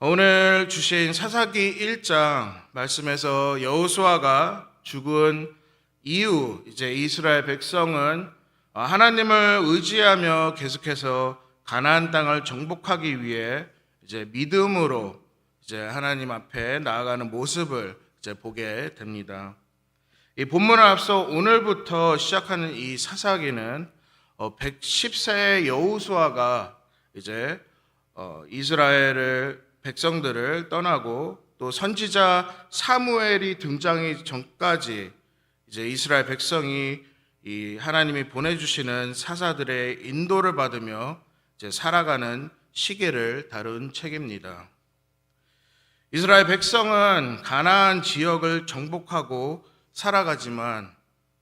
오늘 주신 사사기 1장 말씀에서 여호수아가 죽은 이후 이제 이스라엘 백성은 하나님을 의지하며 계속해서 가나안 땅을 정복하기 위해 이제 믿음으로 이제 하나님 앞에 나아가는 모습을 이제 보게 됩니다. 이 본문을 앞서 오늘부터 시작하는 이 사사기는 110세의 여호수아가 이제 어, 이스라엘을 백성들을 떠나고 또 선지자 사무엘이 등장하기 전까지 이제 이스라엘 백성이 이 하나님이 보내주시는 사사들의 인도를 받으며 이제 살아가는 시계를 다룬 책입니다. 이스라엘 백성은 가나안 지역을 정복하고 살아가지만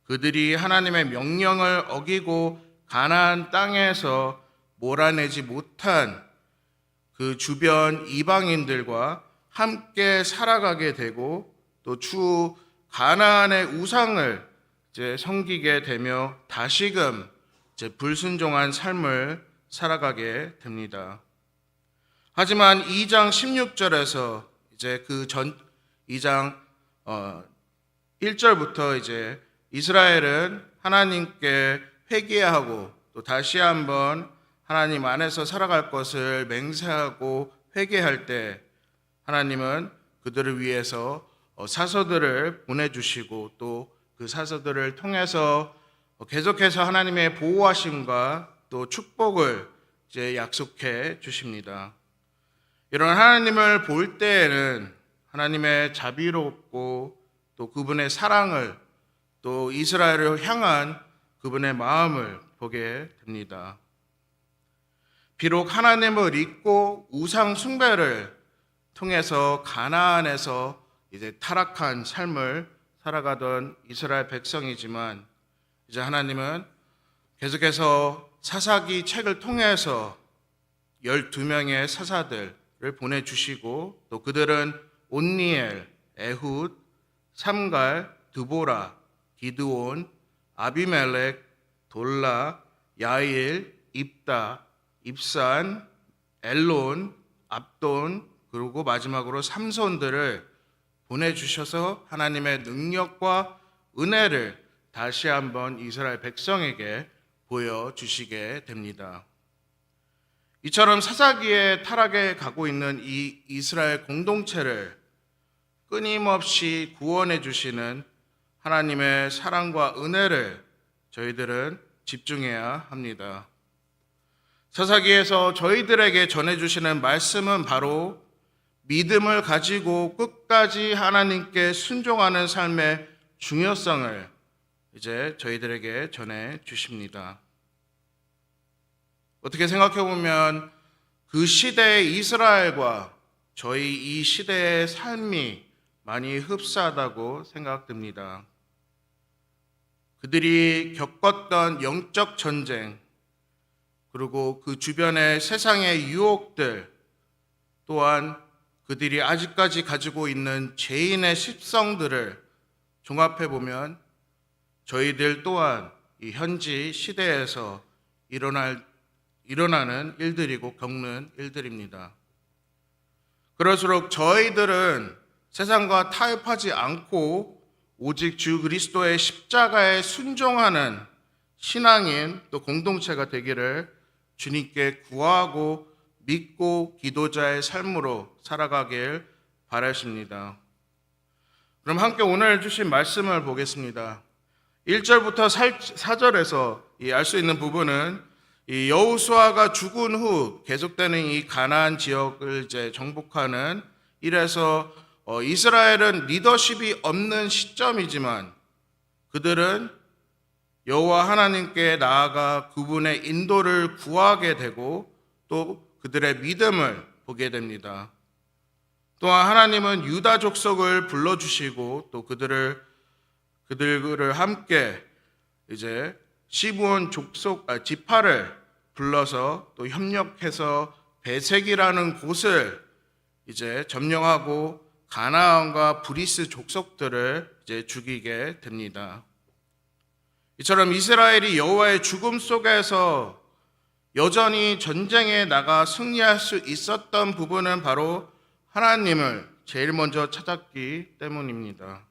그들이 하나님의 명령을 어기고 가나안 땅에서 몰아내지 못한 그 주변 이방인들과 함께 살아가게 되고 또추 가나안의 우상을 이제 섬기게 되며 다시금 이제 불순종한 삶을 살아가게 됩니다. 하지만 2장 16절에서 이제 그 전 2장 어 1절부터 이제 이스라엘은 하나님께 회개하고 또 다시 한번 하나님 안에서 살아갈 것을 맹세하고 회개할 때 하나님은 그들을 위해서 어, 사서들을 보내주시고 또 그 사서들을 통해서 어, 계속해서 하나님의 보호하심과 또 축복을 이제 약속해 주십니다. 이런 하나님을 볼 때에는 하나님의 자비롭고 또 그분의 사랑을 또 이스라엘을 향한 그분의 마음을 보게 됩니다. 비록 하나님을 잊고 우상 숭배를 통해서 가나안에서 이제 타락한 삶을 살아가던 이스라엘 백성이지만 이제 하나님은 계속해서 사사기 책을 통해서 12명의 사사들을 보내주시고 또 그들은 온니엘, 에훗, 삼갈, 드보라, 기드온, 아비멜렉, 돌라, 야일, 입다, 입산, 엘론, 압돈, 그리고 마지막으로 삼손들을 보내주셔서 하나님의 능력과 은혜를 다시 한번 이스라엘 백성에게 보여주시게 됩니다. 이처럼 사사기에 타락에 가고 있는 이 이스라엘 공동체를 끊임없이 구원해 주시는 하나님의 사랑과 은혜를 저희들은 집중해야 합니다. 사사기에서 저희들에게 전해주시는 말씀은 바로 믿음을 가지고 끝까지 하나님께 순종하는 삶의 중요성을 이제 저희들에게 전해 주십니다. 어떻게 생각해 보면 그 시대의 이스라엘과 저희 이 시대의 삶이 많이 흡사하다고 생각됩니다. 그들이 겪었던 영적 전쟁, 그리고 그 주변의 세상의 유혹들, 또한 그들이 아직까지 가지고 있는 죄인의 습성들을 종합해 보면 저희들 또한 이 현지 시대에서 일어날 일어나는 일들이고 겪는 일들입니다. 그럴수록 저희들은 세상과 타협하지 않고 오직 주 그리스도의 십자가에 순종하는 신앙인 또 공동체가 되기를 주님께 구하고 믿고 기도자의 삶으로 살아가길 바라십니다. 그럼 함께 오늘 주신 말씀을 보겠습니다. 1절부터 4절에서 알 수 있는 부분은 이 여우수아가 죽은 후 계속되는 이 가나안 지역을 이제 정복하는 이래서 어, 이스라엘은 리더십이 없는 시점이지만 그들은 여호와 하나님께 나아가 그분의 인도를 구하게 되고 또 그들의 믿음을 보게 됩니다. 또한 하나님은 유다 족속을 불러 주시고 또 그들을 그들을 함께 이제 시부온 족속 아, 지파를 불러서 또 협력해서 베색이라는 곳을 이제 점령하고 가나안과 브리스 족속들을 이제 죽이게 됩니다. 이처럼 이스라엘이 여호와의 죽음 속에서 여전히 전쟁에 나가 승리할 수 있었던 부분은 바로 하나님을 제일 먼저 찾았기 때문입니다.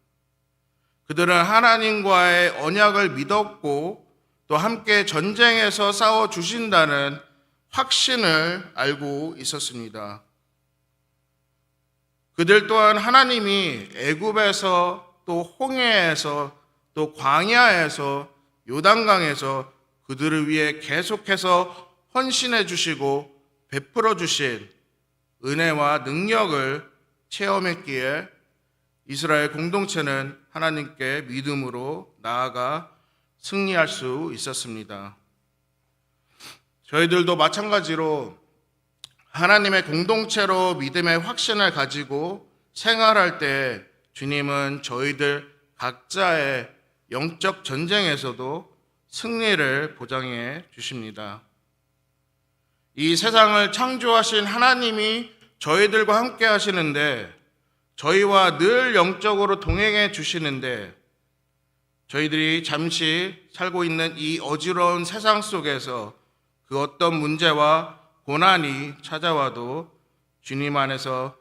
그들은 하나님과의 언약을 믿었고 또 함께 전쟁에서 싸워 주신다는 확신을 알고 있었습니다. 그들 또한 하나님이 애굽에서 또 홍해에서 또 광야에서 요단강에서 그들을 위해 계속해서 헌신해 주시고 베풀어 주신 은혜와 능력을 체험했기에 이스라엘 공동체는 하나님께 믿음으로 나아가 승리할 수 있었습니다. 저희들도 마찬가지로 하나님의 공동체로 믿음의 확신을 가지고 생활할 때 주님은 저희들 각자의 영적 전쟁에서도 승리를 보장해 주십니다. 이 세상을 창조하신 하나님이 저희들과 함께 하시는데 저희와 늘 영적으로 동행해 주시는데 저희들이 잠시 살고 있는 이 어지러운 세상 속에서 그 어떤 문제와 고난이 찾아와도 주님 안에서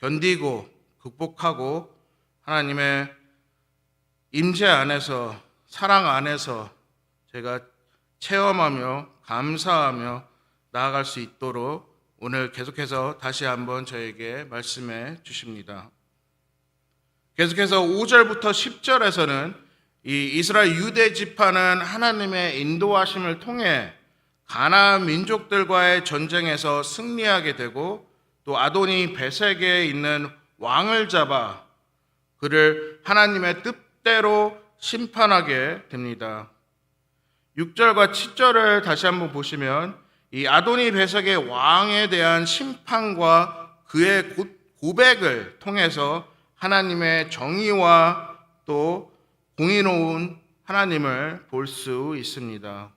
견디고 극복하고 하나님의 임재 안에서 사랑 안에서 제가 체험하며 감사하며 나아갈 수 있도록 오늘 계속해서 다시 한번 저에게 말씀해 주십니다. 계속해서 5절부터 10절에서는 이 이스라엘 유대 지파는 하나님의 인도하심을 통해 가나안 민족들과의 전쟁에서 승리하게 되고 또 아도니 베색에 있는 왕을 잡아 그를 하나님의 뜻 대로 심판하게 됩니다. 6절과 7절을 다시 한번 보시면 이 아도니 베색의 왕에 대한 심판과 그의 고백을 통해서 하나님의 정의와 또 공의로운 하나님을 볼 수 있습니다.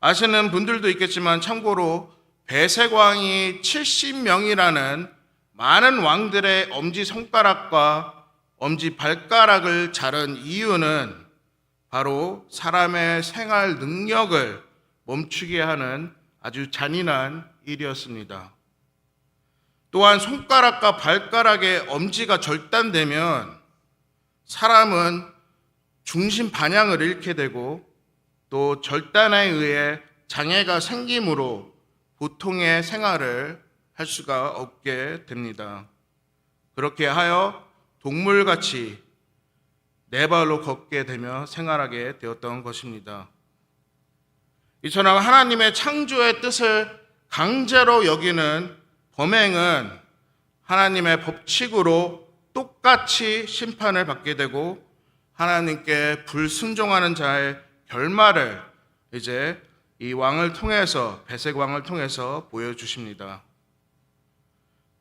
아시는 분들도 있겠지만 참고로 배색왕이 70명이라는 많은 왕들의 엄지 손가락과 엄지 발가락을 자른 이유는 바로 사람의 생활 능력을 멈추게 하는 아주 잔인한 일이었습니다. 또한 손가락과 발가락의 엄지가 절단되면 사람은 중심 반향을 잃게 되고 또 절단에 의해 장애가 생기므로 보통의 생활을 할 수가 없게 됩니다. 그렇게 하여 동물같이 네 발로 걷게 되며 생활하게 되었던 것입니다. 이처럼 하나님의 창조의 뜻을 강제로 여기는 범행은 하나님의 법칙으로 똑같이 심판을 받게 되고 하나님께 불순종하는 자의 결말을 이제 이 왕을 통해서 배색 왕을 통해서 보여주십니다.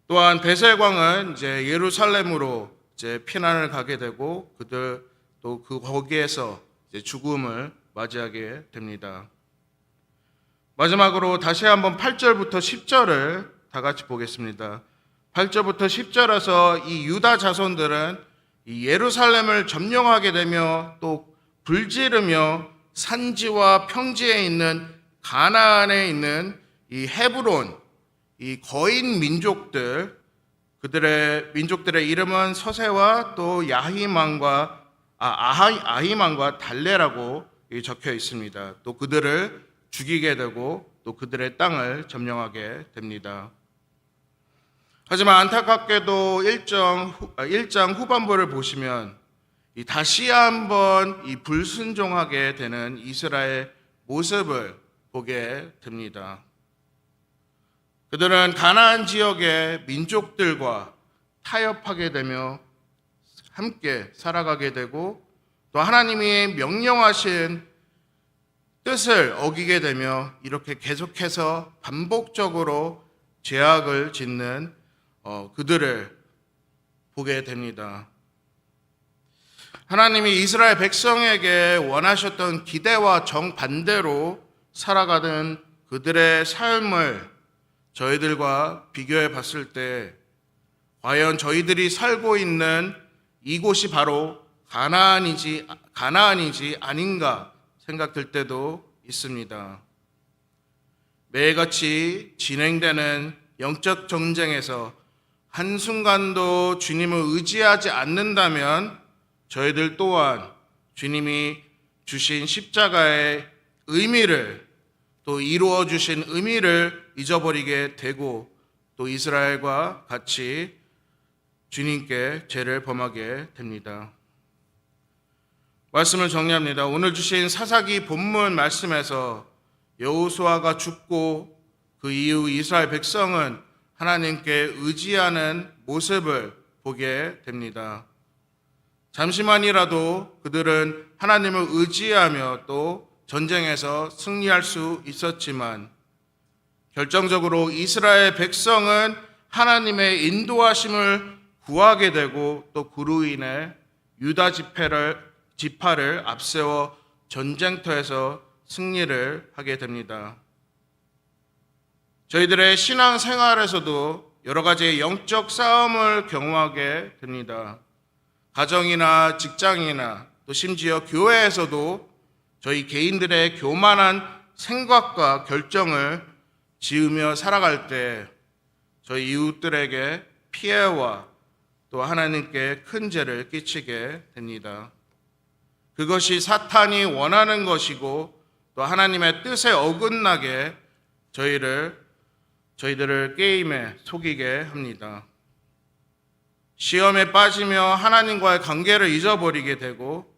또한 배색 왕은 이제 예루살렘으로 이제 피난을 가게 되고 그들 또 그 거기에서 이제 죽음을 맞이하게 됩니다. 마지막으로 다시 한번 8절부터 10절을 다 같이 보겠습니다. 8절부터 10절에서 이 유다 자손들은 이 예루살렘을 점령하게 되며 또 불지르며 산지와 평지에 있는 가나안에 있는 이 헤브론 이 거인 민족들 그들의 민족들의 이름은 서세와 또 야히만과 아, 아히만과 달레라고 적혀 있습니다. 또 그들을 죽이게 되고 또 그들의 땅을 점령하게 됩니다. 하지만 안타깝게도 1장, 1장 후반부를 보시면 다시 한번 이 불순종하게 되는 이스라엘 모습을 보게 됩니다. 그들은 가나안 지역의 민족들과 타협하게 되며 함께 살아가게 되고 또 하나님이 명령하신 뜻을 어기게 되며 이렇게 계속해서 반복적으로 죄악을 짓는 어, 그들을 보게 됩니다. 하나님이 이스라엘 백성에게 원하셨던 기대와 정반대로 살아가는 그들의 삶을 저희들과 비교해 봤을 때 과연 저희들이 살고 있는 이곳이 바로 가나안이지 가나안이지 아닌가 생각될 때도 있습니다. 매일같이 진행되는 영적 전쟁에서 한순간도 주님을 의지하지 않는다면 저희들 또한 주님이 주신 십자가의 의미를 또 이루어 주신 의미를 잊어버리게 되고 또 이스라엘과 같이 주님께 죄를 범하게 됩니다. 말씀을 정리합니다. 오늘 주신 사사기 본문 말씀에서 여호수아가 죽고 그 이후 이스라엘 백성은 하나님께 의지하는 모습을 보게 됩니다. 잠시만이라도 그들은 하나님을 의지하며 또 전쟁에서 승리할 수 있었지만 결정적으로 이스라엘 백성은 하나님의 인도하심을 구하게 되고 또 그로 인해 유다 지파를 지파를 앞세워 전쟁터에서 승리를 하게 됩니다. 저희들의 신앙 생활에서도 여러 가지 영적 싸움을 경험하게 됩니다. 가정이나 직장이나 또 심지어 교회에서도 저희 개인들의 교만한 생각과 결정을 지으며 살아갈 때 저희 이웃들에게 피해와 또 하나님께 큰 죄를 끼치게 됩니다. 그것이 사탄이 원하는 것이고 또 하나님의 뜻에 어긋나게 저희를 저희들을 게임에 속이게 합니다. 시험에 빠지며 하나님과의 관계를 잊어버리게 되고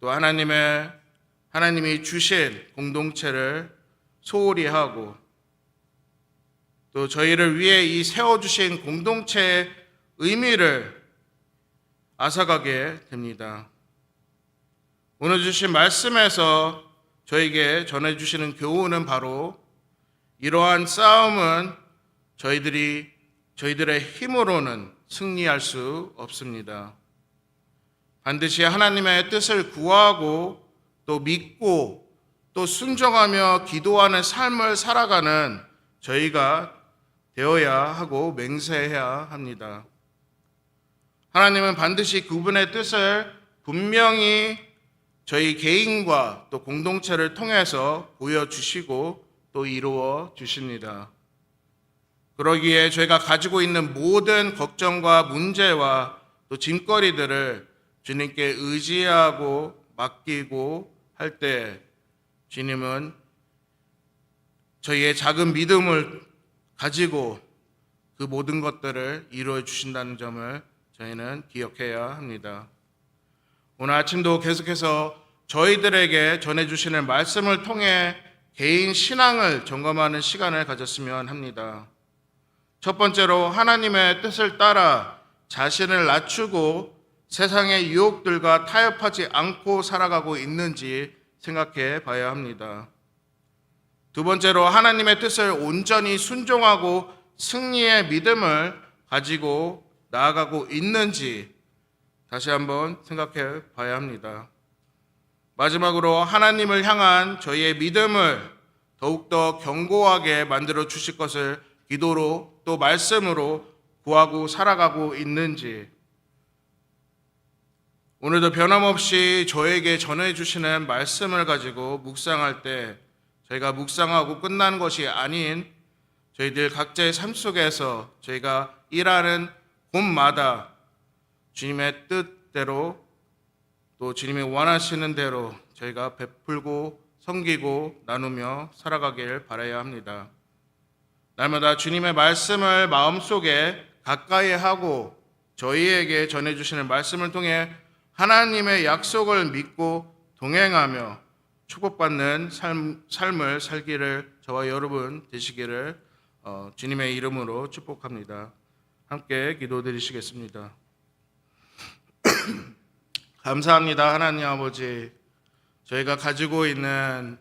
또 하나님의 하나님이 주신 공동체를 소홀히 하고 또 저희를 위해 이 세워 주신 공동체의 의미를 앗아가게 됩니다. 오늘 주신 말씀에서 저에게 전해 주시는 교훈은 바로 이러한 싸움은 저희들이 저희들의 힘으로는 승리할 수 없습니다. 반드시 하나님의 뜻을 구하고 또 믿고 또 순종하며 기도하는 삶을 살아가는 저희가 되어야 하고 맹세해야 합니다. 하나님은 반드시 그분의 뜻을 분명히 저희 개인과 또 공동체를 통해서 보여주시고 또 이루어 주십니다. 그러기에 저희가 가지고 있는 모든 걱정과 문제와 또 짐거리들을 주님께 의지하고 맡기고 할 때 주님은 저희의 작은 믿음을 가지고 그 모든 것들을 이루어 주신다는 점을 저희는 기억해야 합니다. 오늘 아침도 계속해서 저희들에게 전해주시는 말씀을 통해 개인 신앙을 점검하는 시간을 가졌으면 합니다. 첫 번째로 하나님의 뜻을 따라 자신을 낮추고 세상의 유혹들과 타협하지 않고 살아가고 있는지 생각해 봐야 합니다. 두 번째로 하나님의 뜻을 온전히 순종하고 승리의 믿음을 가지고 나아가고 있는지 다시 한번 생각해 봐야 합니다. 마지막으로 하나님을 향한 저희의 믿음을 더욱더 견고하게 만들어 주실 것을 기도로 또 말씀으로 구하고 살아가고 있는지 오늘도 변함없이 저에게 전해 주시는 말씀을 가지고 묵상할 때 저희가 묵상하고 끝난 것이 아닌 저희들 각자의 삶 속에서 저희가 일하는 곳마다 주님의 뜻대로 또 주님이 원하시는 대로 저희가 베풀고 섬기고 나누며 살아가길 바라야 합니다. 날마다 주님의 말씀을 마음속에 가까이 하고 저희에게 전해주시는 말씀을 통해 하나님의 약속을 믿고 동행하며 축복받는 삶, 삶을 살기를 저와 여러분 되시기를 어, 주님의 이름으로 축복합니다. 함께 기도드리시겠습니다. 감사합니다, 하나님 아버지. 저희가 가지고 있는